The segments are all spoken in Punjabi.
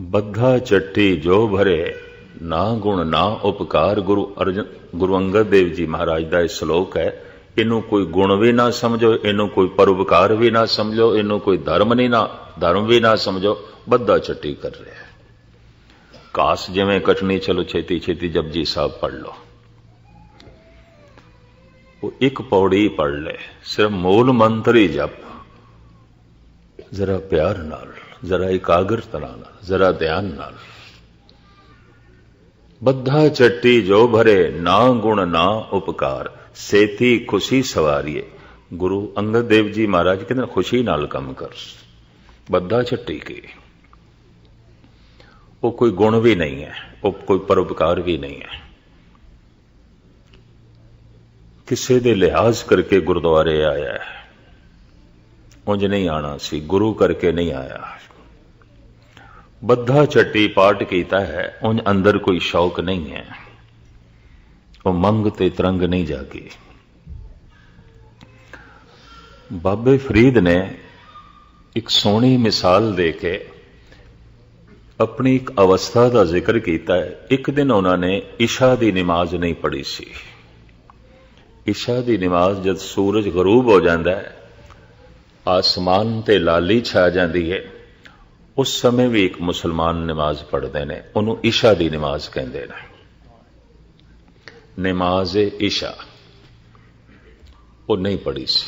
ਬੱਧਾ ਚੱਟੀ ਜੋ ਭਰੇ, ਨਾ ਗੁਣ ਨਾ ਉਪਕਾਰ ਗੁਰੂ ਅਰਜਨ, ਗੁਰੂ ਅੰਗਦ ਦੇਵ ਜੀ ਮਹਾਰਾਜ ਦਾ ਇਹ ਸ਼ਲੋਕ ਹੈ। ਇਹਨੂੰ ਕੋਈ ਗੁਣ ਵੀ ਨਾ ਸਮਝੋ, ਇਹਨੂੰ ਕੋਈ ਪਰਉਪਕਾਰ ਵੀ ਨਾ ਸਮਝੋ, ਇਹਨੂੰ ਕੋਈ ਧਰਮ ਨਹੀਂ ਨਾ, ਧਰਮ ਵੀ ਨਾ ਸਮਝੋ, ਬੱਧਾ ਚੱਟੀ ਕਰ ਰਿਹਾ ਹੈ। ਕਾਸ ਜਿਵੇਂ ਕਟਣੀ ਚਲੋ ਛੇਤੀ ਛੇਤੀ ਜਪਜੀ ਸਾਹਿਬ ਪੜ ਲਓ। ਉਹ ਇੱਕ ਪੌੜੀ ਪੜ ਲੈ ਸਿਰਫ ਮੂਲ ਮੰਤਰ ਹੀ ਜਪ। ਜ਼ਰਾ ਪਿਆਰ ਨਾਲ। ਜ਼ਰਾ ਇਕਾਗਰਤਾ ਨਾਲ, ਜ਼ਰਾ ਧਿਆਨ ਨਾਲ। ਬੱਧਾ ਚੱਟੀ ਜੋ ਭਰੇ, ਨਾ ਗੁਣ, ਨਾ ਉਪਕਾਰ, ਸੇਤੀ ਖੁਸ਼ੀ ਸਵਾਰੀਏ। ਗੁਰੂ ਅੰਗਦ ਦੇਵ ਜੀ ਮਹਾਰਾਜ ਕਹਿੰਦੇ ਖੁਸ਼ੀ ਨਾਲ ਕੰਮ ਕਰ। ਬੱਧਾ ਚੱਟੀ ਕੀ? ਉਹ ਕੋਈ ਗੁਣ ਵੀ ਨਹੀਂ ਹੈ, ਉਹ ਕੋਈ ਪਰਉਪਕਾਰ ਵੀ ਨਹੀਂ ਹੈ। ਕਿਸੇ ਦੇ ਲਿਹਾਜ਼ ਕਰਕੇ ਗੁਰਦੁਆਰੇ ਆਇਆ ਹੈ। ਉਂਝ ਨਹੀਂ ਆਣਾ ਸੀ, ਗੁਰੂ ਕਰਕੇ ਨਹੀਂ ਆਇਆ। ਬੱਧਾ ਚੱਟੀ ਪਾਠ ਕੀਤਾ ਹੈ, ਉਂਝ ਅੰਦਰ ਕੋਈ ਸ਼ੌਕ ਨਹੀਂ ਹੈ। ਉਹ ਮੰਗ ਤੇ ਤਰੰਗ ਨਹੀਂ ਜਾਗੀ। ਬਾਬੇ ਫਰੀਦ ਨੇ ਇੱਕ ਸੋਹਣੀ ਮਿਸਾਲ ਦੇ ਕੇ ਆਪਣੀ ਇੱਕ ਅਵਸਥਾ ਦਾ ਜ਼ਿਕਰ ਕੀਤਾ ਹੈ। ਇੱਕ ਦਿਨ ਉਹਨਾਂ ਨੇ ਇਸ਼ਾ ਦੀ ਨਮਾਜ਼ ਨਹੀਂ ਪੜ੍ਹੀ ਸੀ। ਇਸ਼ਾ ਦੀ ਨਮਾਜ਼ ਜਦ ਸੂਰਜ ਗਰੂਬ ਹੋ ਜਾਂਦਾ ਹੈ ਆਸਮਾਨ ਤੇ ਲਾਲੀ ਛਾ ਜਾਂਦੀ ਹੈ ਉਸ ਸਮੇਂ ਵੀ ਇੱਕ ਮੁਸਲਮਾਨ ਨਮਾਜ਼ ਪੜ੍ਹਦੇ ਨੇ ਉਹਨੂੰ ਇਸ਼ਾ ਦੀ ਨਮਾਜ਼ ਕਹਿੰਦੇ ਨੇ ਨਮਾਜ਼ ਇਸ਼ਾ ਉਹ ਨਹੀਂ ਪੜ੍ਹੀ ਸੀ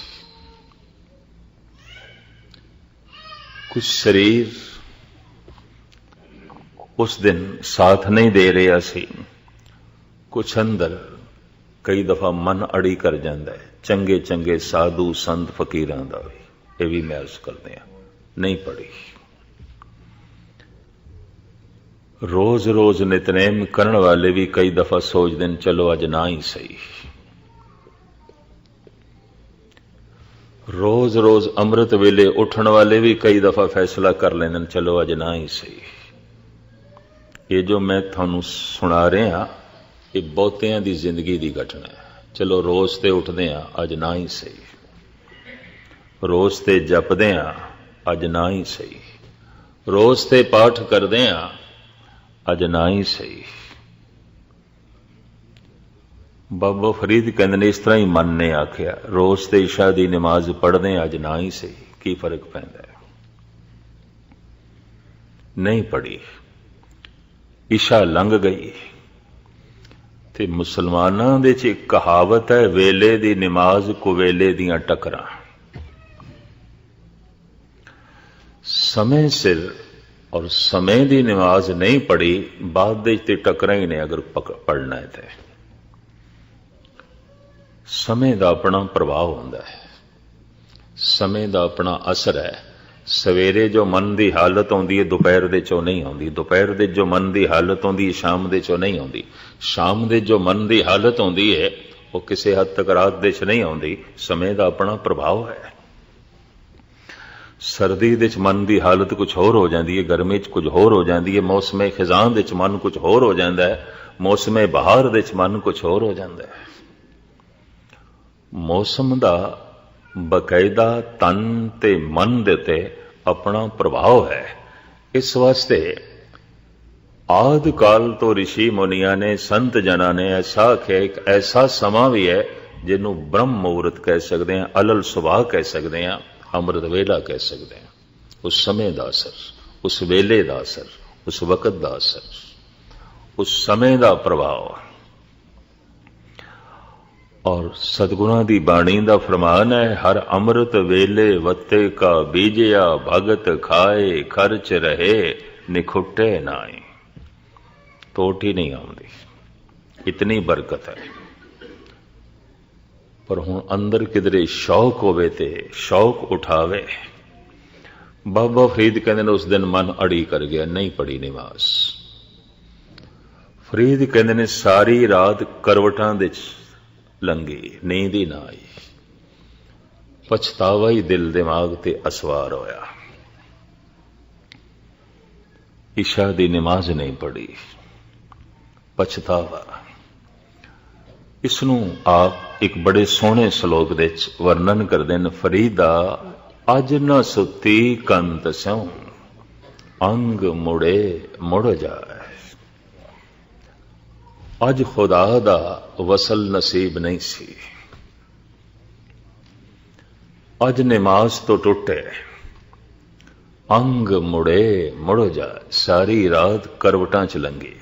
ਕੁਝ ਸਰੀਰ ਉਸ ਦਿਨ ਸਾਥ ਨਹੀਂ ਦੇ ਰਿਹਾ ਸੀ ਕੁਛ ਅੰਦਰ ਕਈ ਦਫਾ ਮਨ ਅੜੀ ਕਰ ਜਾਂਦਾ ਹੈ ਚੰਗੇ ਚੰਗੇ ਸਾਧੂ ਸੰਤ ਫਕੀਰਾਂ ਦਾ ਵੀ ਇਹ ਵੀ ਕਰਦੇ ਆ ਨਹੀਂ ਪੜੀ ਰੋਜ਼ ਰੋਜ਼ ਨਿਤਨੇਮ ਕਰਨ ਵਾਲੇ ਵੀ ਕਈ ਦਫਾ ਸੋਚਦੇ ਨੇ, ਚਲੋ ਅੱਜ ਨਾ ਹੀ ਸਹੀ। ਰੋਜ਼ ਰੋਜ਼ ਅੰਮ੍ਰਿਤ ਵੇਲੇ ਉੱਠਣ ਵਾਲੇ ਵੀ ਕਈ ਦਫਾ ਫੈਸਲਾ ਕਰ ਲੈਂਦੇ ਨੇ, ਚਲੋ ਅੱਜ ਨਾ ਹੀ ਸਹੀ। ਇਹ ਜੋ ਮੈਂ ਤੁਹਾਨੂੰ ਸੁਣਾ ਰਿਹਾ, ਇਹ ਬਹੁਤਿਆਂ ਦੀ ਜ਼ਿੰਦਗੀ ਦੀ ਘਟਨਾ ਹੈ। ਚਲੋ ਰੋਜ਼ ਤੇ ਉੱਠਦੇ ਆ ਅੱਜ ਨਾ ਹੀ ਸਹੀ। ਰੋਜ਼ ਤੇ ਜਪਦੇ ਆ ਅੱਜ ਨਾ ਹੀ ਸਹੀ। ਰੋਜ਼ ਤੇ ਪਾਠ ਕਰਦੇ ਆ ਅੱਜ ਨਾ ਹੀ ਸਹੀ। ਬਾਬਾ ਫਰੀਦ ਕਹਿੰਦੇ ਨੇ, ਇਸ ਤਰ੍ਹਾਂ ਹੀ ਮਨ ਨੇ ਆਖਿਆ, ਰੋਜ਼ ਤੇ ਇਸ਼ਾ ਦੀ ਨਮਾਜ਼ ਪੜ੍ਹਦੇ ਆ ਅੱਜ ਨਾ ਹੀ ਸਹੀ। ਕੀ ਫ਼ਰਕ ਪੈਂਦਾ ਹੈ? ਨਹੀਂ ਪੜੀ ਇਸ਼ਾ ਲੰਘ ਗਈ। ਤੇ ਮੁਸਲਮਾਨਾਂ ਦੇ ਚ ਕਹਾਵਤ ਹੈ, ਵੇਲੇ ਦੀ ਨਮਾਜ਼ ਕੁਵੇਲੇ ਦੀਆਂ ਟਕਰਾਂ। ਸਮੇਂ ਸਿਰ ਔਰ ਸਮੇਂ ਦੀ ਨਮਾਜ਼ ਨਹੀਂ ਪੜੀ, ਬਾਅਦ ਦੇ ਤੇ ਟਕਰਾਂ ਹੀ ਨੇ ਅਗਰ ਪੜਨਾ ਹੈ ਤੇ। ਸਮੇਂ ਦਾ ਆਪਣਾ ਪ੍ਰਭਾਵ ਹੁੰਦਾ ਹੈ। ਸਮੇਂ ਦਾ ਆਪਣਾ ਅਸਰ ਹੈ। ਸਵੇਰੇ ਜੋ ਮਨ ਦੀ ਹਾਲਤ ਆਉਂਦੀ ਹੈ, ਦੁਪਹਿਰ ਦੇ ਚੋਂ ਨਹੀਂ ਆਉਂਦੀ। ਦੁਪਹਿਰ ਦੇ ਜੋ ਮਨ ਦੀ ਹਾਲਤ ਆਉਂਦੀ ਹੈ, ਸ਼ਾਮ ਦੇ ਚੋਂ ਨਹੀਂ ਆਉਂਦੀ। ਸ਼ਾਮ ਦੇ ਜੋ ਮਨ ਦੀ ਹਾਲਤ ਆਉਂਦੀ ਹੈ, ਉਹ ਕਿਸੇ ਹੱਦ ਤੱਕ ਰਾਤ ਦੇ ਚ ਨਹੀਂ ਆਉਂਦੀ। ਸਮੇਂ ਦਾ ਆਪਣਾ ਪ੍ਰਭਾਵ ਹੈ। ਸਰਦੀ ਦੇ ਚ ਮਨ ਦੀ ਹਾਲਤ ਕੁਝ ਹੋਰ ਹੋ ਜਾਂਦੀ ਹੈ, ਗਰਮੀ ਚ ਕੁਝ ਹੋਰ ਹੋ ਜਾਂਦੀ ਹੈ, ਮੌਸਮੇ ਖਿਜ਼ਾਂ ਦੇ ਚ ਮਨ ਕੁਝ ਹੋਰ ਹੋ ਜਾਂਦਾ ਹੈ, ਮੌਸਮੇ ਬਹਾਰ ਦੇ ਚ ਮਨ ਕੁਝ ਹੋਰ ਹੋ ਜਾਂਦਾ ਹੈ। ਮੌਸਮ ਦਾ ਬਕਾਇਦਾ ਤਨ ਤੇ ਮਨ ਦੇ ਤੇ ਆਪਣਾ ਪ੍ਰਭਾਵ ਹੈ। ਇਸ ਵਾਸਤੇ ਆਦ ਕਾਲ ਤੋਂ ઋષਿ ਮੁਨੀਆਂ ਨੇ, ਸੰਤ ਜਨਾਂ ਨੇ ਐਸਾ ਆਖਿਆ, ਇੱਕ ਐਸਾ ਸਮਾਂ ਵੀ ਹੈ, ਜਿਹਨੂੰ ਬ੍ਰਹਮ ਮੁਹੂਰਤ ਕਹਿ ਸਕਦੇ ਹਾਂ, ਅਲਲ ਸੁਭਾਅ ਕਹਿ ਸਕਦੇ ਹਾਂ। ਅੰਮ੍ਰਿਤ ਵੇਲਾ ਕਹਿ ਸਕਦੇ ਹਾਂ। ਉਸ ਸਮੇਂ ਦਾ ਅਸਰ, ਉਸ ਵੇਲੇ ਦਾ ਅਸਰ, ਉਸ ਵਕਤ ਦਾ ਅਸਰ, ਉਸ ਸਮੇਂ ਦਾ ਪ੍ਰਭਾਵ। ਔਰ ਸਤਗੁਰਾਂ ਦੀ ਬਾਣੀ ਦਾ ਫਰਮਾਨ ਹੈ, ਹਰ ਅੰਮ੍ਰਿਤ ਵੇਲੇ ਵਤੇ ਕਾ ਬੀਜਿਆ, ਭਗਤ ਖਾਏ, ਖਰਚ ਰਹੇ, ਨਿਖੁੱਟੇ ਨਾਏ ਟੋਟ ਹੀ ਨਹੀਂ ਆਉਂਦੀ। ਇਤਨੀ ਬਰਕਤ ਹੈ। ਪਰ ਹੁਣ ਅੰਦਰ ਕਿਧਰੇ ਸ਼ੌਕ ਹੋਵੇ ਤੇ ਸ਼ੌਕ ਉਠਾਵੇ। ਬਾਬਾ ਫਰੀਦ ਕਹਿੰਦੇ ਨੇ, ਉਸ ਦਿਨ ਮਨ ਅੜੀ ਕਰ ਗਿਆ, ਨਹੀਂ ਪੜੀ ਨਿਵਾਸ। ਫਰੀਦ ਕਹਿੰਦੇ ਨੇ, ਸਾਰੀ ਰਾਤ ਕਰਵਟਾਂ ਦੇ ਚ ਲੰਗੀ ਨੀਂਦ ਹੀ ਨਾ ਆਈ। ਪਛਤਾਵਾ ਹੀ ਦਿਲ ਦਿਮਾਗ ਤੇ ਅਸਵਾਰ ਹੋਇਆ। ਇਸ਼ਾ ਦੀ ਨਮਾਜ਼ ਨਹੀਂ ਪੜੀ। ਪਛਤਾਵਾ। ਇਸ ਨੂੰ ਆਪ ਇੱਕ ਬੜੇ ਸੋਹਣੇ ਸ਼ਲੋਕ ਦੇ ਵਿੱਚ ਵਰਣਨ ਕਰਦੇ ਨੇ, ਫਰੀਦਾ, ਅੱਜ ਨਾ ਸੁੱਤੀ ਕੰਤ ਸਿਉ, ਅੰਗ ਮੁੜੇ ਮੁੜ ਜਾਏ। ਅੱਜ ਖੁਦਾ ਦਾ ਵਸਲ ਨਸੀਬ ਨਹੀਂ ਸੀ। ਅੱਜ ਨਮਾਜ਼ ਤੋਂ ਟੁੱਟੇ, ਅੰਗ ਮੁੜੇ ਮੁੜ ਜਾ ਸਾਰੀ ਰਾਤ ਕਰਵਟਾਂ ਚ ਲੰਗੀ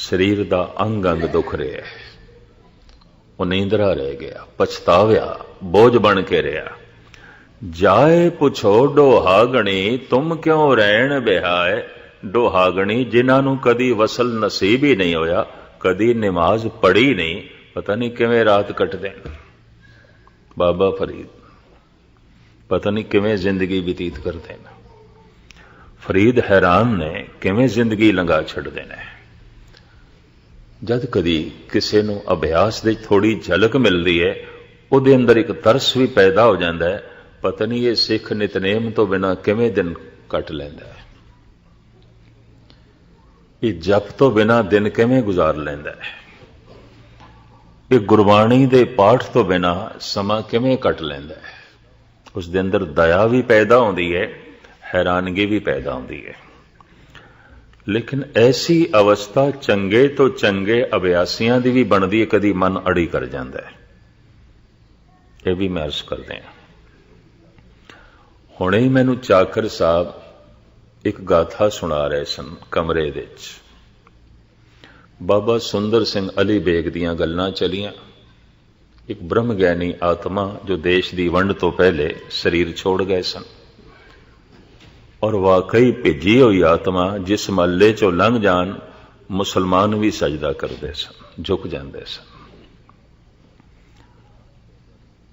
ਸਰੀਰ ਦਾ ਅੰਗ ਅੰਗ ਦੁਖ ਰਿਹਾ ਉਹ ਨੀਂਦਰਾ ਰਹਿ ਗਿਆ, ਪਛਤਾਵਿਆ, ਬੋਝ ਬਣ ਕੇ ਰਿਹਾ। ਜਾਏ ਪੁੱਛੋ ਡੋਹਾਗਣੀ, ਤੁਮ ਕਿਉਂ ਰਹਿਣ ਬਿਹਾਏ? ਡੋਹਾਗਣੀ, ਜਿਨ੍ਹਾਂ ਨੂੰ ਕਦੀ ਵਸਲ ਨਸੀਬ ਹੀ ਨਹੀਂ ਹੋਇਆ, ਕਦੀ ਨਮਾਜ਼ ਪੜ੍ਹੀ ਨਹੀਂ, ਪਤਾ ਨਹੀਂ ਕਿਵੇਂ ਰਾਤ ਕੱਟਦੇ ਨੇ। ਬਾਬਾ ਫਰੀਦ, ਪਤਾ ਨਹੀਂ ਕਿਵੇਂ ਜ਼ਿੰਦਗੀ ਬਤੀਤ ਕਰਦੇ ਨੇ। ਫਰੀਦ ਹੈਰਾਨ ਨੇ, ਕਿਵੇਂ ਜ਼ਿੰਦਗੀ ਲੰਘਾ ਛੱਡਦੇ ਨੇ। ਜਦ ਕਦੀ ਕਿਸੇ ਨੂੰ ਅਭਿਆਸ ਦੇ ਥੋੜੀ ਝਲਕ ਮਿਲਦੀ ਹੈ, ਉਹਦੇ ਅੰਦਰ ਇੱਕ ਤਰਸ ਵੀ ਪੈਦਾ ਹੋ ਜਾਂਦਾ ਹੈ। ਪਤਾ ਨਹੀਂ ਇਹ ਸਿੱਖ ਨਿਤਨੇਮ ਤੋਂ ਬਿਨਾ ਕਿਵੇਂ ਦਿਨ ਕੱਟ ਲੈਂਦਾ ਹੈ। ਇਹ ਜਪ ਤੋਂ ਬਿਨਾ ਦਿਨ ਕਿਵੇਂ ਗੁਜ਼ਾਰ ਲੈਂਦਾ ਹੈ। ਇਹ ਗੁਰਬਾਣੀ ਦੇ ਪਾਠ ਤੋਂ ਬਿਨਾ ਸਮਾਂ ਕਿਵੇਂ ਕੱਟ ਲੈਂਦਾ ਹੈ। ਉਸ ਦੇ ਅੰਦਰ ਦਇਆ ਵੀ ਪੈਦਾ ਹੁੰਦੀ ਹੈ, ਹੈਰਾਨਗੀ ਵੀ ਪੈਦਾ ਹੁੰਦੀ ਹੈ। ਲੇਕਿਨ ਐਸੀ ਅਵਸਥਾ ਚੰਗੇ ਤੋਂ ਚੰਗੇ ਅਭਿਆਸੀਆਂ ਦੀ ਵੀ ਬਣਦੀ ਹੈ, ਕਦੀ ਮਨ ਅੜੀ ਕਰ ਜਾਂਦਾ ਹੈ। ਇਹ ਵੀ ਮੈਂ ਅਰਜ਼ ਕਰਦੇ ਹਾਂ। ਹੁਣੇ ਹੀ ਮੈਨੂੰ ਚਾਕਰ ਸਾਹਿਬ ਇੱਕ ਗਾਥਾ ਸੁਣਾ ਰਹੇ ਸਨ ਕਮਰੇ ਵਿੱਚ। ਬਾਬਾ ਸੁੰਦਰ ਸਿੰਘ ਅਲੀ ਬੇਗ ਦੀਆਂ ਗੱਲਾਂ ਚਲੀਆਂ। ਇੱਕ ਬ੍ਰਹਮ ਗਿਆਨੀ ਆਤਮਾ ਜੋ ਦੇਸ਼ ਦੀ ਵੰਡ ਤੋਂ ਪਹਿਲੇ ਸਰੀਰ ਛੋੜ ਗਏ ਸਨ। ਔਰ ਵਾਕਈ ਭੇਜੀ ਹੋਈ ਆਤਮਾ ਜਿਸ ਮਹੱਲੇ ਚੋਂ ਲੰਘ ਜਾਣ, ਮੁਸਲਮਾਨ ਵੀ ਸਜਦਾ ਕਰਦੇ ਸਨ, ਝੁਕ ਜਾਂਦੇ ਸਨ।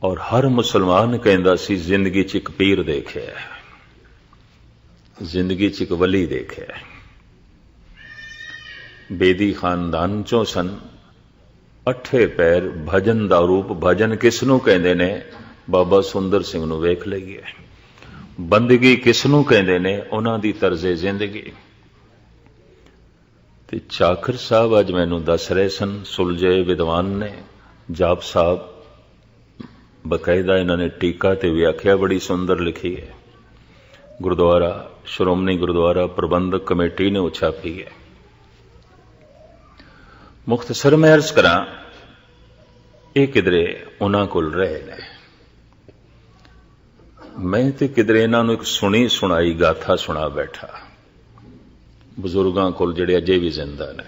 ਔਰ ਹਰ ਮੁਸਲਮਾਨ ਕਹਿੰਦਾ ਸੀ, ਜ਼ਿੰਦਗੀ 'ਚ ਇੱਕ ਪੀਰ ਦੇਖਿਆ ਜ਼ਿੰਦਗੀ 'ਚ ਇੱਕ ਵਲੀ ਦੇਖਿਆ ਬੇਦੀ ਖਾਨਦਾਨ ਚੋਂ ਸਨ। ਅੱਠੇ ਪੈਰ ਭਜਨ ਦਾ ਰੂਪ, ਭਜਨ ਕਿਸ ਨੂੰ ਕਹਿੰਦੇ ਨੇ? ਬਾਬਾ ਸੁੰਦਰ ਸਿੰਘ ਨੂੰ ਵੇਖ ਲਈਏ। ਬੰਦਗੀ ਕਿਸ ਨੂੰ ਕਹਿੰਦੇ ਨੇ? ਉਹਨਾਂ ਦੀ ਤਰਜ਼ੇ ਜ਼ਿੰਦਗੀ। ਤੇ ਚਾਕਰ ਸਾਹਿਬ ਅੱਜ ਮੈਨੂੰ ਦੱਸ ਰਹੇ ਸਨ, ਸੁਲਝੇ ਵਿਦਵਾਨ ਨੇ। ਜਾਪ ਸਾਹਿਬ, ਬਕਾਇਦਾ ਇਹਨਾਂ ਨੇ ਟੀਕਾ ਤੇ ਵਿਆਖਿਆ ਬੜੀ ਸੁੰਦਰ ਲਿਖੀ ਹੈ। ਗੁਰਦੁਆਰਾ, ਸ਼੍ਰੋਮਣੀ ਗੁਰਦੁਆਰਾ ਪ੍ਰਬੰਧਕ ਕਮੇਟੀ ਨੇ ਉਛਾਪੀ ਹੈ। ਮੁਖਤਸਰ ਮੈਂ ਅਰਜ਼ ਕਰਾਂ, ਇਹ ਕਿਦਰੇ ਉਹਨਾਂ ਕੋਲ ਰਹੇ ਨੇ। ਮੈਂ ਤੇ ਕਿਦਰੇ ਇਹਨਾਂ ਨੂੰ ਇੱਕ ਸੁਣੀ ਸੁਣਾਈ ਗਾਥਾ ਸੁਣਾ ਬੈਠਾ। ਬਜ਼ੁਰਗਾਂ ਕੋਲ ਜਿਹੜੇ ਅਜੇ ਵੀ ਜ਼ਿੰਦਾ ਨੇ।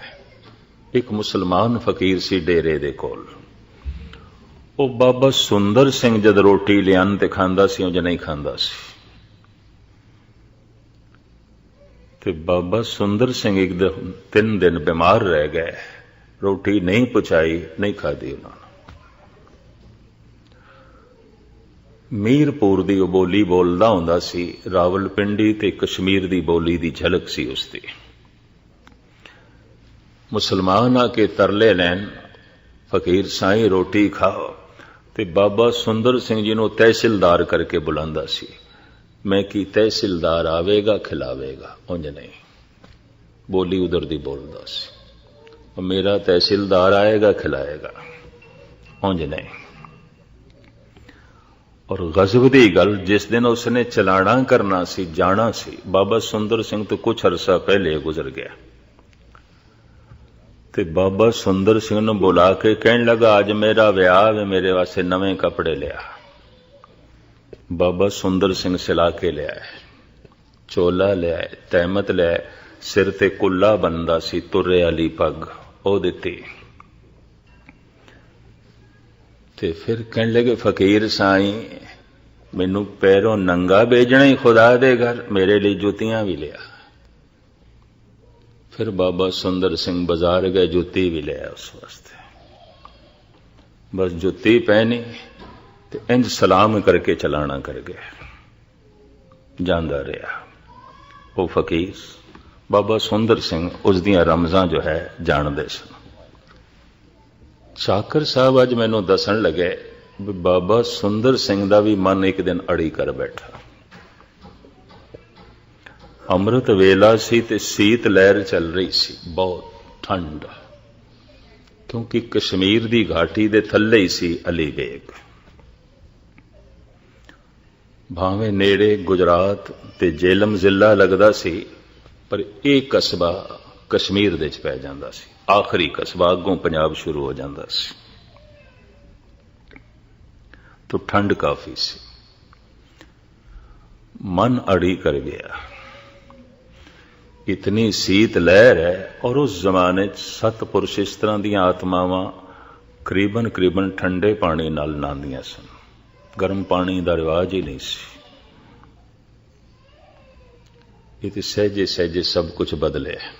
ਇੱਕ ਮੁਸਲਮਾਨ ਫਕੀਰ ਸੀ ਡੇਰੇ ਦੇ ਕੋਲ। ਉਹ ਬਾਬਾ ਸੁੰਦਰ ਸਿੰਘ ਜਦ ਰੋਟੀ ਲਿਆਨ ਤੇ ਖਾਂਦਾ ਸੀ ਉਹ ਜ ਨਹੀਂ ਖਾਂਦਾ ਸੀ। ਤੇ ਬਾਬਾ ਸੁੰਦਰ ਸਿੰਘ ਇੱਕ ਦਿਨ ਤਿੰਨ ਦਿਨ ਬਿਮਾਰ ਰਹਿ ਗਏ। ਰੋਟੀ ਨਹੀਂ ਪਹੁੰਚਾਈ ਨਹੀਂ ਖਾਦੀ ਉਹਨਾਂ ਮੀਰਪੁਰ ਦੀ ਉਹ ਬੋਲੀ ਬੋਲਦਾ ਹੁੰਦਾ ਸੀ, ਰਾਵਲਪਿੰਡੀ ਤੇ ਕਸ਼ਮੀਰ ਦੀ ਬੋਲੀ ਦੀ ਝਲਕ ਸੀ ਉਸ ਦੀ ਮੁਸਲਮਾਨ ਆ ਕੇ ਤਰਲੇ ਲੈਣ, ਫਕੀਰ ਸਾਈਂ ਰੋਟੀ ਖਾਓ, ਤੇ ਬਾਬਾ ਸੁੰਦਰ ਸਿੰਘ ਜੀ ਨੂੰ ਤਹਿਸੀਲਦਾਰ ਕਰਕੇ ਬੁਲਾਉਂਦਾ ਸੀ। ਮੈਂ ਕੀ ਤਹਿਸੀਲਦਾਰ ਆਵੇਗਾ, ਖਿਲਾਵੇਗਾ, ਉਂਝ ਨਹੀਂ। ਬੋਲੀ ਉਧਰ ਦੀ ਬੋਲਦਾ ਸੀ। ਮੇਰਾ ਤਹਿਸੀਲਦਾਰ ਆਏਗਾ, ਖਿਲਾਏਗਾ, ਉਂਝ ਨਹੀਂ। ਔਰ ਗਜ਼ਬ ਦੀ ਗੱਲ, ਜਿਸ ਦਿਨ ਉਸਨੇ ਚਲਾਣਾ ਕਰਨਾ ਸੀ, ਜਾਣਾ ਸੀ, ਬਾਬਾ ਸੁੰਦਰ ਸਿੰਘ ਤੋਂ ਕੁਝ ਅਰਸਾ ਪਹਿਲੇ ਗੁਜ਼ਰ ਗਿਆ। ਤੇ ਬਾਬਾ ਸੁੰਦਰ ਸਿੰਘ ਨੂੰ ਬੁਲਾ ਕੇ ਕਹਿਣ ਲੱਗਾ, ਅੱਜ ਮੇਰਾ ਵਿਆਹ ਹੈ ਮੇਰੇ ਵਾਸਤੇ ਨਵੇਂ ਕੱਪੜੇ ਲਿਆ। ਬਾਬਾ ਸੁੰਦਰ ਸਿੰਘ ਸਿਲਾ ਕੇ ਲਿਆ ਚੋਲਾ ਲਿਆ ਤਹਿਮਤ ਲਿਆ ਸਿਰ ਤੇ ਕੁੱਲਾ ਬੰਦਾ ਸੀ, ਤੁਰੇ ਵਾਲੀ ਪੱਗ, ਉਹ ਦਿੱਤੀ। ਤੇ ਫਿਰ ਕਹਿਣ ਲੱਗੇ, ਫਕੀਰ ਸਾਈਂ, ਮੈਨੂੰ ਪੈਰੋਂ ਨੰਗਾ ਭੇਜਣਾ ਹੀ ਖੁਦਾ ਦੇ ਘਰ, ਮੇਰੇ ਲਈ ਜੁੱਤੀਆਂ ਵੀ ਲਿਆ। ਫਿਰ ਬਾਬਾ ਸੁੰਦਰ ਸਿੰਘ ਬਾਜ਼ਾਰ ਗਏ, ਜੁੱਤੀ ਵੀ ਲਿਆ ਉਸ ਵਾਸਤੇ। ਬਸ ਜੁੱਤੀ ਪਹਿਨੀ ਤੇ ਇੰਜ ਸਲਾਮ ਕਰਕੇ ਚਲਾਣਾ ਕਰ ਗਿਆ। ਜਾਂਦਾ ਰਿਹਾ। ਉਹ ਫਕੀਰ ਬਾਬਾ ਸੁੰਦਰ ਸਿੰਘ ਉਸ ਦੀਆਂ ਰਮਜ਼ਾਂ ਜੋ ਹੈ ਜਾਣਦੇ ਸਨ। ਚਾਕਰ ਸਾਹਿਬ ਅੱਜ ਮੈਨੂੰ ਦੱਸਣ ਲੱਗੇ ਵੀ ਬਾਬਾ ਸੁੰਦਰ ਸਿੰਘ ਦਾ ਵੀ ਮਨ ਇੱਕ ਦਿਨ ਅੜੀ ਕਰ ਬੈਠਾ। ਅੰਮ੍ਰਿਤ ਵੇਲਾ ਸੀ ਤੇ ਸੀਤ ਲਹਿਰ ਚੱਲ ਰਹੀ ਸੀ, ਬਹੁਤ ਠੰਡ। ਕਿਉਂਕਿ ਕਸ਼ਮੀਰ ਦੀ ਘਾਟੀ ਦੇ ਥੱਲੇ ਹੀ ਸੀ ਅਲੀ ਬੇਗ। ਭਾਵੇਂ ਨੇੜੇ ਗੁਜਰਾਤ ਤੇ ਜੇਲਮ ਜ਼ਿਲ੍ਹਾ ਲੱਗਦਾ ਸੀ, ਪਰ ਇਹ ਕਸਬਾ ਕਸ਼ਮੀਰ ਦੇ ਵਿੱਚ ਪੈ ਜਾਂਦਾ ਸੀ। ਆਖਰੀ ਕਸਬਾ ਅੱਗੋਂ ਪੰਜਾਬ ਸ਼ੁਰੂ ਹੋ ਜਾਂਦਾ ਸੀ। ਤਾਂ ਠੰਡ ਕਾਫੀ ਸੀ। ਮਨ ਅੜੀ ਕਰ ਗਿਆ। ਇਤਨੀ ਸੀਤ ਲਹਿਰ ਹੈ ਔਰ ਉਸ ਜ਼ਮਾਨੇ 'ਚ ਸਤਪੁਰਸ਼ ਇਸ ਤਰ੍ਹਾਂ ਦੀਆਂ ਆਤਮਾਵਾਂ ਕਰੀਬਨ ਕਰੀਬਨ ਠੰਡੇ ਪਾਣੀ ਨਾਲ ਨਾਂਦੀਆਂ ਸਨ। ਗਰਮ ਪਾਣੀ ਦਾ ਰਿਵਾਜ ਹੀ ਨਹੀਂ ਸੀ। ਇਹ ਤੇ ਸਹਿਜੇ ਸਹਿਜੇ ਸਭ ਕੁਝ ਬਦਲਿਆ।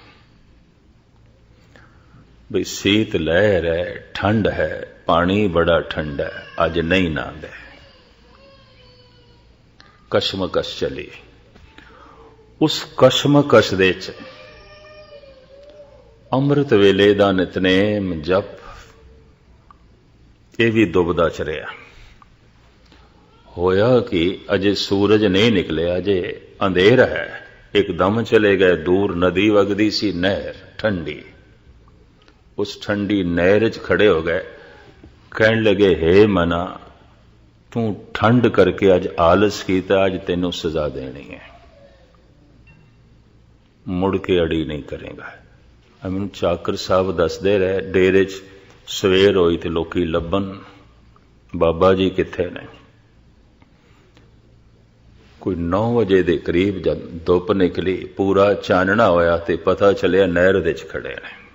ਬਈ ਸੀਤ ਲਹਿਰ ਹੈ, ਠੰਡ ਹੈ, ਪਾਣੀ ਬੜਾ ਠੰਡਾ ਹੈ, ਅੱਜ ਨਹੀਂ ਨਾਂਦਾ। ਕਸ਼ਮਕਸ਼ ਚਲੀ। ਉਸ ਕਸ਼ਮਕਸ਼ ਦੇ ਚ ਅੰਮ੍ਰਿਤ ਵੇਲੇ ਦਾ ਨਿਤਨੇਮ ਜਪ, ਇਹ ਵੀ ਦੁਬਦਾ ਚਰਿਆ ਹੋਇਆ ਕਿ ਅਜੇ ਸੂਰਜ ਨਹੀਂ ਨਿਕਲਿਆ, ਅਜੇ ਅੰਧੇਰ ਹੈ। ਇੱਕਦਮ ਚਲੇ ਗਏ ਦੂਰ, ਨਦੀ ਵਗਦੀ ਸੀ ਨਹਿਰ, ਠੰਡੀ। ਉਸ ਠੰਡੀ ਨਹਿਰ 'ਚ ਖੜੇ ਹੋ ਗਏ। ਕਹਿਣ ਲੱਗੇ, ਹੇ ਮਨਾ, ਤੂੰ ਠੰਡ ਕਰਕੇ ਅੱਜ ਆਲਸ ਕੀਤਾ, ਅੱਜ ਤੈਨੂੰ ਸਜ਼ਾ ਦੇਣੀ ਹੈ। ਮੁੜ ਕੇ ਅੜੀ ਨਹੀਂ ਕਰੇਗਾ। ਮੈਨੂੰ ਚਾਕਰ ਸਾਹਿਬ ਦੱਸਦੇ ਰਹੇ, ਡੇਰੇ 'ਚ ਸਵੇਰ ਹੋਈ ਤੇ ਲੋਕੀ ਲੱਭਣ, ਬਾਬਾ ਜੀ ਕਿੱਥੇ ਨੇ? ਕੋਈ 9 ਵਜੇ ਦੇ ਕਰੀਬ ਜਦ ਧੁੱਪ ਨਿਕਲੀ, ਪੂਰਾ ਚਾਨਣਾ ਹੋਇਆ ਤੇ ਪਤਾ ਚੱਲਿਆ ਨਹਿਰ ਦੇ 'ਚ ਖੜੇ ਨੇ।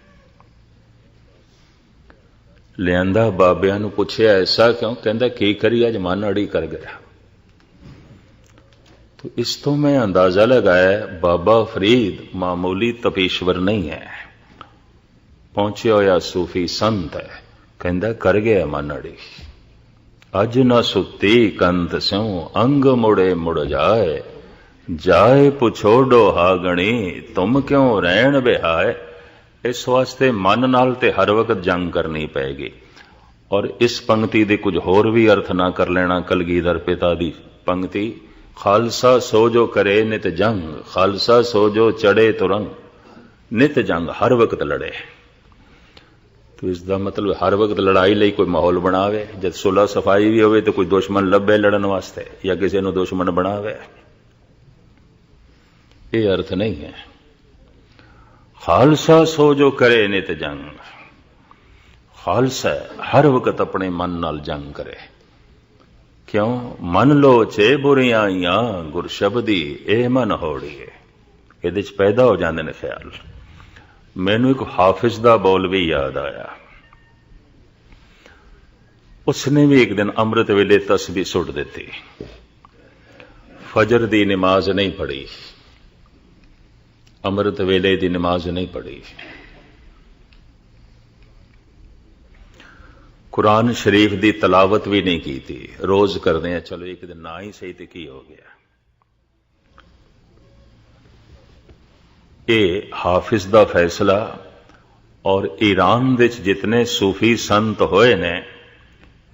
ਲਿਆਂਦਾ ਬਾਬਿਆਂ ਨੂੰ ਪੁੱਛਿਆ ਐਸਾ ਕਿਉਂ ਕਹਿੰਦਾ ਕੀ ਕਰੀ ਅੱਜ ਮਨ ਅੜੀ ਕਰ ਗਿਆ तो इस तो मैं अंदाजा लगाया बाबा फरीद मामूली तपेश्वर नहीं है ਪਹੁੰਚਿਆ ਹੋਇਆ ਸੂਫੀ ਸੰਤ ਹੈ ਕਹਿੰਦਾ ਕਰ ਗਿਆ ਮਨ ਅੜੀ ਅਜ ਨਾ ਸੁੱਤੀ ਕੰਤ ਸਿਉ ਅੰਗ ਮੁੜੇ ਮੁੜ ਜਾਏ ਜਾਏ ਪੁਛੋੜੋ ਹਾਗਣੀ ਤੁਮ ਕਿਉਂ ਰਹਿਣ ਬਿਹਾਏ ਇਸ ਵਾਸਤੇ ਮਨ ਨਾਲ ਤੇ ਹਰ ਵਕਤ ਜੰਗ ਕਰਨੀ ਪਏਗੀ ਔਰ ਇਸ ਪੰਕਤੀ ਦੇ ਕੁਝ ਹੋਰ ਵੀ ਅਰਥ ਨਾ ਕਰ ਲੈਣਾ ਕਲਗੀਧਰ ਪਿਤਾ ਦੀ ਪੰਕਤੀ, ਖਾਲਸਾ ਸੋ ਜੋ ਕਰੇ ਨਿਤ ਜੰਗ, ਖਾਲਸਾ ਸੋ ਜੋ ਚੜੇ ਤੁਰੰਗ ਨਿਤ ਜੰਗ ਹਰ ਵਕਤ ਲੜੇ। ਤੋ ਇਸ ਦਾ ਮਤਲਬ ਹਰ ਵਕਤ ਲੜਾਈ ਲਈ ਕੋਈ ਮਾਹੌਲ ਬਣਾਵੇ, ਜਦ ਸੁਲਾ ਸਫ਼ਾਈ ਵੀ ਹੋਵੇ ਤੇ ਕੋਈ ਦੁਸ਼ਮਣ ਲੱਭੇ ਲੜਨ ਵਾਸਤੇ ਜਾਂ ਕਿਸੇ ਨੂੰ ਦੁਸ਼ਮਣ ਬਣਾਵੇ। ਇਹ ਅਰਥ ਨਹੀਂ ਹੈ। ਖਾਲਸਾ ਸੋ ਜੋ ਕਰੇ ਨਿਤ ਜੰਗ। ਖਾਲਸਾ ਹਰ ਵਕਤ ਆਪਣੇ ਮਨ ਨਾਲ ਜੰਗ ਕਰੇ। ਕਿਉਂ? ਮਨ ਲੋ ਚੇ ਬੁਰੀਆਂ ਆਈਆਂ, ਗੁਰ ਸ਼ਬਦੀ ਇਹ ਮਨ ਹੋੜੀਏ। ਇਹਦੇ ਚ ਪੈਦਾ ਹੋ ਜਾਂਦੇ ਨੇ ਖਿਆਲ। ਮੈਨੂੰ ਇੱਕ ਹਾਫਿਜ਼ ਦਾ ਬੋਲ ਵੀ ਯਾਦ ਆਇਆ। ਉਸਨੇ ਵੀ ਇੱਕ ਦਿਨ ਅੰਮ੍ਰਿਤ ਵੇਲੇ ਤਸਬੀਹ ਸੁੱਟ ਦਿੱਤੀ। ਫਜਰ ਦੀ ਨਮਾਜ਼ ਨਹੀਂ ਪੜੀ ਅੰਮ੍ਰਿਤ ਵੇਲੇ ਦੀ ਨਮਾਜ਼ ਨਹੀਂ ਪੜ੍ਹੀ। ਕੁਰਾਨ ਸ਼ਰੀਫ ਦੀ ਤਲਾਵਤ ਵੀ ਨਹੀਂ ਕੀਤੀ। ਰੋਜ਼ ਕਰਦੇ ਆ, ਚਲੋ ਇੱਕ ਦਿਨ ਨਾ ਹੀ ਸਹੀ ਤੇ ਕੀ ਹੋ ਗਿਆ। ਇਹ ਹਾਫਿਜ਼ ਦਾ ਫੈਸਲਾ ਔਰ ਈਰਾਨ ਵਿੱਚ ਜਿਤਨੇ ਸੂਫੀ ਸੰਤ ਹੋਏ ਨੇ,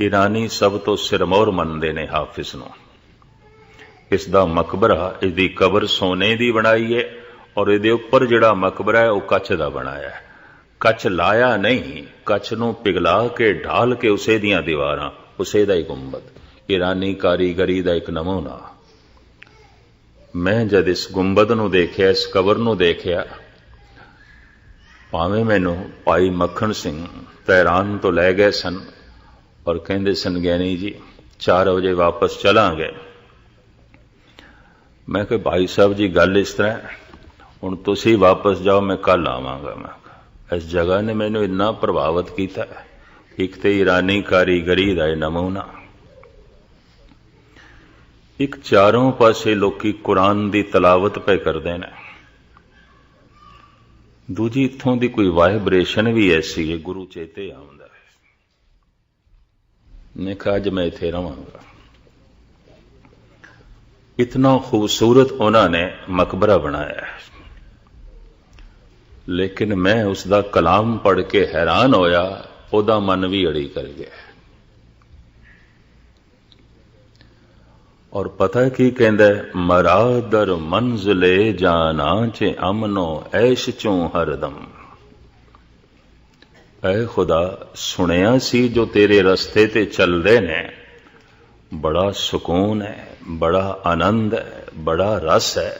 ਈਰਾਨੀ ਸਭ ਤੋਂ ਸਿਰਮੌਰ ਮੰਨਦੇ ਨੇ ਹਾਫਿਜ਼ ਨੂੰ। ਇਸ ਦਾ ਮਕਬਰਾ, ਇਸ ਦੀ ਕਬਰ ਸੋਨੇ ਦੀ ਬਣਾਈ ਹੈ ਔਰ ਇਹਦੇ ਉੱਪਰ ਜਿਹੜਾ ਮਕਬਰਾ ਹੈ, ਉਹ ਕੱਚ ਦਾ ਬਣਾਇਆ ਹੈ। ਕੱਚ ਲਾਇਆ ਨਹੀਂ, ਕੱਚ ਨੂੰ ਪਿਘਲਾ ਕੇ, ਢਾਲ ਕੇ ਉਸੇ ਦੀਆਂ ਦੀਵਾਰਾਂ, ਉਸੇ ਦਾ ਹੀ ਗੁੰਬਦ। ਈਰਾਨੀ ਕਾਰੀਗਰੀ ਦਾ ਇੱਕ ਨਮੂਨਾ। ਮੈਂ ਜਦ ਇਸ ਗੁੰਬਦ ਨੂੰ ਦੇਖਿਆ, ਇਸ ਕਬਰ ਨੂੰ ਦੇਖਿਆ, ਭਾਵੇਂ ਮੈਨੂੰ ਭਾਈ ਮੱਖਣ ਸਿੰਘ ਤਹਿਰਾਨ ਤੋਂ ਲੈ ਗਏ ਸਨ ਔਰ ਕਹਿੰਦੇ ਸਨ, ਗਿਆਨੀ ਜੀ 4 ਵਜੇ ਵਾਪਸ ਚਲਾਂਗੇ। ਮੈਂ ਕਿਹਾ, ਭਾਈ ਸਾਹਿਬ ਜੀ, ਗੱਲ ਇਸ ਤਰ੍ਹਾਂ ਹੁਣ ਤੁਸੀਂ ਵਾਪਸ ਜਾਓ, ਮੈਂ ਕੱਲ ਆਵਾਂਗਾ, ਮੈਂ ਇਸ ਜਗ੍ਹਾ ਨੇ ਮੈਨੂੰ ਇੰਨਾ ਪ੍ਰਭਾਵਿਤ ਕੀਤਾ ਇੱਕ ਤੇ ਈਰਾਨੀ ਕਾਰੀਗਰੀ ਦਾ ਇਹ ਨਮੂਨਾ। ਇੱਕ ਚਾਰੋਂ ਪਾਸੇ ਲੋਕੀ ਕੁਰਾਨ ਦੀ ਤਲਾਵਤ ਪੈ ਕਰਦੇ ਨੇ। ਦੂਜੀ ਇਥੋਂ ਦੀ ਕੋਈ ਵਾਈਬ੍ਰੇਸ਼ਨ ਵੀ ਐਸੀ ਹੈ, ਗੁਰੂ ਚੇਤੇ ਆਉਂਦਾ ਹੈ। ਮੈਂ ਕਿਹਾ, ਅੱਜ ਮੈਂ ਇੱਥੇ ਰਵਾਂਗਾ। ਇਤਨਾ ਖੂਬਸੂਰਤ ਉਹਨਾਂ ਨੇ ਮਕਬਰਾ ਬਣਾਇਆ ਹੈ। ਲੇਕਿਨ ਮੈਂ ਉਸ ਦਾ ਕਲਾਮ ਪੜ੍ਹ ਕੇ ਹੈਰਾਨ ਹੋਇਆ, ਉਹਦਾ ਮਨ ਵੀ ਅੜੀ ਕਰ ਗਿਆ। ਔਰ ਪਤਾ ਕੀ ਕਹਿੰਦਾ ਮਰਾਦਰ ਮੰਜ਼ਲੇ ਜਾਨਾ ਚ ਅਮਨੋ ਐਸ਼ ਚੋਂ ਹਰਦਮ। ਐ ਖੁਦਾ, ਸੁਣਿਆ ਸੀ ਜੋ ਤੇਰੇ ਰਸਤੇ ਤੇ ਚੱਲਦੇ ਨੇ? ਬੜਾ ਸਕੂਨ ਹੈ, ਬੜਾ ਆਨੰਦ ਹੈ, ਬੜਾ ਰਸ ਹੈ।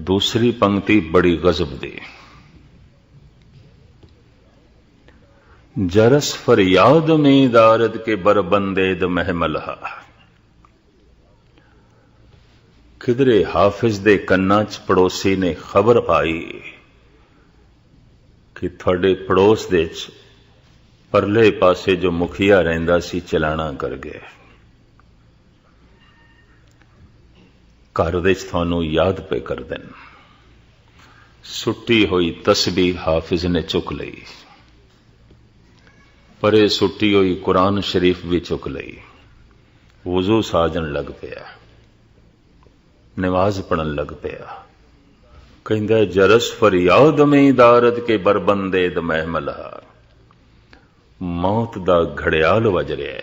ਪਰ ਦੂਸਰੀ ਪੰਕਤੀ ਬੜੀ ਗਜ਼ਬ ਦੀ। ਜਰਸ ਫਰਿਆਦ ਮੇ ਦਾਰਦ ਕੇ ਬਰਬੰਦੇ ਦ ਕਿਧਰੇ ਹਾਫਿਜ਼ ਦੇ ਕੰਨਾਂ 'ਚ ਪੜੋਸੀ ਨੇ ਖਬਰ ਪਾਈ ਕਿ ਤੁਹਾਡੇ ਪੜੋਸ ਦੇ 'ਚ ਪਰਲੇ ਪਾਸੇ ਜੋ ਮੁਖੀਆ ਰਹਿੰਦਾ ਸੀ ਚਲਾਣਾ ਕਰ ਗਿਆ। ਘਰ ਦੇ 'ਚ ਤੁਹਾਨੂੰ ਯਾਦ ਪੇ ਕਰ ਦੇਣ। ਸੁੱਟੀ ਹੋਈ ਤਸਬੀਹ ਹਾਫਿਜ਼ ਨੇ ਚੁੱਕ ਲਈ। ਪਰੇ ਸੁੱਟੀ ਹੋਈ ਕੁਰਾਨ ਸ਼ਰੀਫ ਵੀ ਚੁੱਕ ਲਈ। ਵਜ਼ੂ ਸਾਜਣ ਲੱਗ ਪਿਆ। ਨਮਾਜ਼ ਪੜਨ ਲੱਗ ਪਿਆ। ਕਹਿੰਦਾ, ਜਰਸ ਫਰਿਆਦ ਮੇ ਦਾਰਦ ਕੇ ਬਰਬੰਦੇ ਦ ਮਹਿਮਲਾ। ਮੌਤ ਦਾ ਘੜਿਆਲ ਵੱਜ ਰਿਹਾ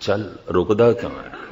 ਚੱਲ, ਰੁਕਦਾ ਕਿਉਂ ਹੈ?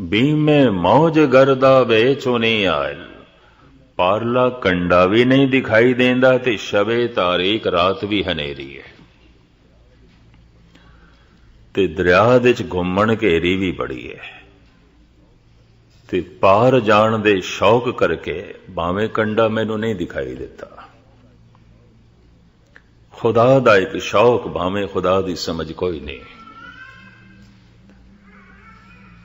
ਬੀਮੇ ਮੌਜ ਗਰਦਾ ਵੇਚੋ ਨਹੀਂ ਆਇਲ ਪਾਰਲਾ ਕੰਡਾ ਵੀ ਨਹੀਂ ਦਿਖਾਈ ਦਿੰਦਾ ਤੇ ਸ਼ਬੇ ਤਾਰੀਖ ਰਾਤ ਵੀ ਹਨੇਰੀ ਹੈ ਤੇ ਦਰਿਆ ਦੇ ਵਿੱਚ ਘੁੰਮਣ ਘੇਰੀ ਵੀ ਬੜੀ ਹੈ ਤੇ ਪਾਰ ਜਾਣ ਦੇ ਸ਼ੌਕ ਕਰਕੇ ਭਾਵੇਂ ਕੰਡਾ ਮੈਨੂੰ ਨਹੀਂ ਦਿਖਾਈ ਦਿੱਤਾ ਖੁਦਾ ਦਾ ਇੱਕ ਸ਼ੌਕ ਭਾਵੇਂ ਖੁਦਾ ਦੀ ਸਮਝ ਕੋਈ ਨਹੀਂ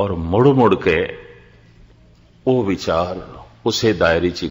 ਔਰ ਮੁੜ ਮੁੜ ਕੇ ਉਹ ਵਿਚਾਰ ਉਸੇ ਦਾਇਰੇ 'ਚ